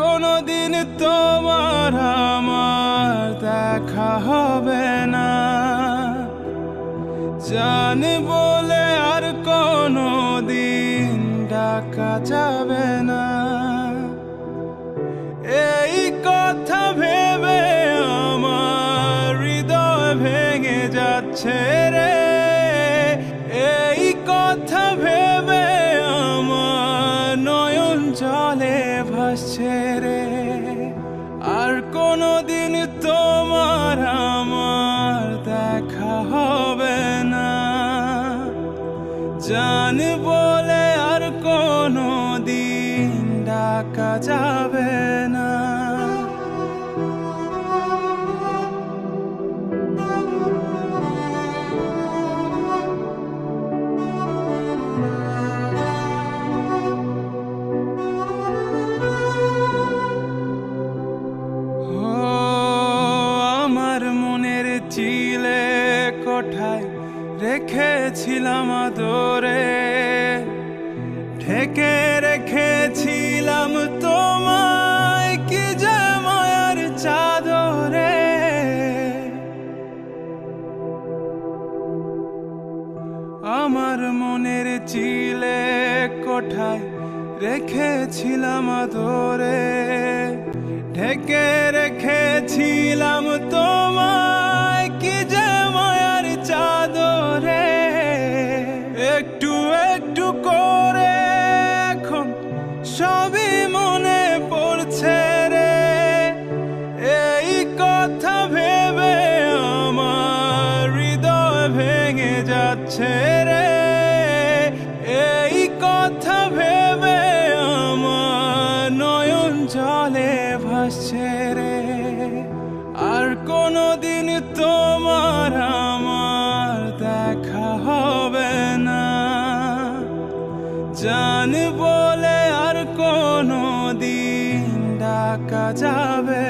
কোনোদিন তোমার আমার দেখা হবে না। জান বলে আর কোনো দিন ডাকা যাবে না। এই কথা ভেবে আমার হৃদয় ভেঙে যাচ্ছে রে। এই কথা ভেবে আমার নয়ন জলে ভাসছে রে আর কোনোদিন তোমার আমার দেখা হবে না। জান বলে আর কোনো দিন ডাকা যাবে না। কোঠায় রেখেছিলাম আদরে। ঢেকে রেখেছিলাম তোমায়, কি যে মায়ার চাদরে। আমার মনের চিলে কোঠায় রেখেছিলাম আদরে। ঢেকে রেখেছিলাম তোমায় একটু একটু করে এখন সবই মনে পড়ছে রে। এই কথা ভেবে আমার হৃদয় ভেঙে যাচ্ছে রে। এই কথা ভেবে আমার নয়ন জলে ভাসছে রে। আর কোনোদিন তোমার জান বলে আর কোনো দিন ডাকা যাবে